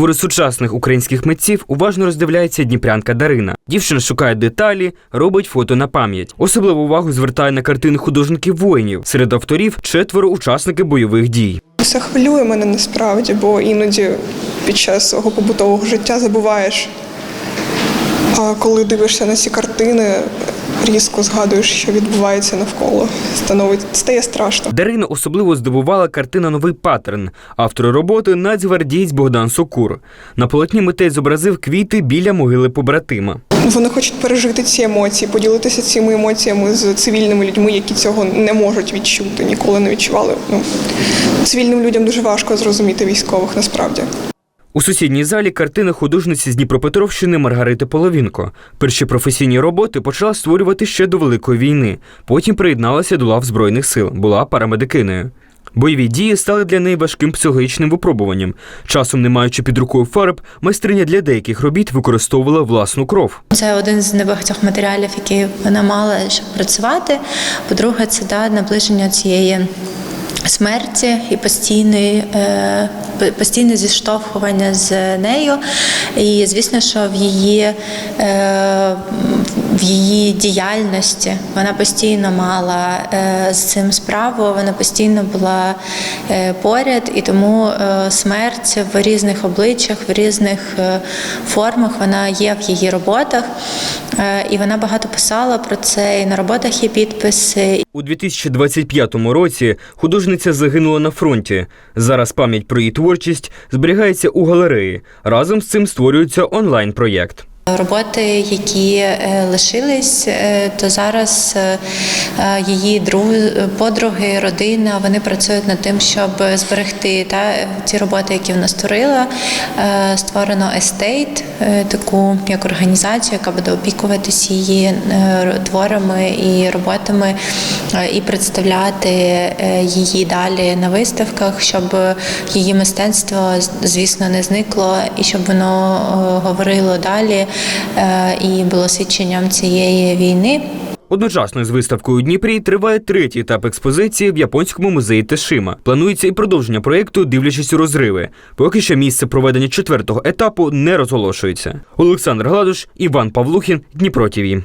Твори сучасних українських митців уважно роздивляється дніпрянка Дарина. Дівчина шукає деталі, робить фото на пам'ять. Особливу увагу звертає на картини художників воїнів. Серед авторів четверо учасники бойових дій. Це хвилює мене насправді, бо іноді під час свого побутового життя забуваєш. А коли дивишся на ці картини, різко згадуєш, що відбувається навколо. Становить стає страшно. Дарину особливо здивувала картина Новий паттерн. Автор роботи нацгвардієць Богдан Сокур. На полотні митець зобразив квіти біля могили побратима. Вони хочуть пережити ці емоції, поділитися цими емоціями з цивільними людьми, які цього не можуть відчути, ніколи не відчували. Ну, цивільним людям дуже важко зрозуміти військових насправді. У сусідній залі картина художниці з Дніпропетровщини Маргарити Половінко. Перші професійні роботи почала створювати ще до Великої війни. Потім приєдналася до лав Збройних сил, була парамедикиною. Бойові дії стали для неї важким психологічним випробуванням. Часом, не маючи під рукою фарб, майстриня для деяких робіт використовувала власну кров. Це один з небагатьох матеріалів, які вона мала щоб працювати. По-друге, це да, наближення цієї смерті і постійної, е, постійне зіштовхування з нею. І звісно, що в її, е, в її діяльності вона постійно мала е, з цим справу, вона постійно була е, поряд, і тому смерть в різних обличчях, в різних формах вона є в її роботах. Е, І вона багато писала про це, і на роботах є підписи, У 2025 році художниця загинула на фронті. Зараз пам'ять про її творчість зберігається у галереї. Разом з цим створюється онлайн-проєкт. Роботи, які е, лишились, е, то зараз е, її друг- подруги, родина, вони працюють над тим, щоб зберегти та ті роботи, які вона створила. Створено естейт, таку як організацію, яка буде опікуватись її творами і роботами, і представляти її далі на виставках, щоб її мистецтво, звісно, не зникло, і щоб воно говорило далі і було свідченням цієї війни. Одночасно з виставкою у Дніпрі триває третій етап експозиції в японському музеї Тешима. Планується і продовження проєкту, дивлячись у розриви. Поки що місце проведення четвертого етапу не розголошується. Олександр Гладуш, Іван Павлухін, Дніпро ТІВІ.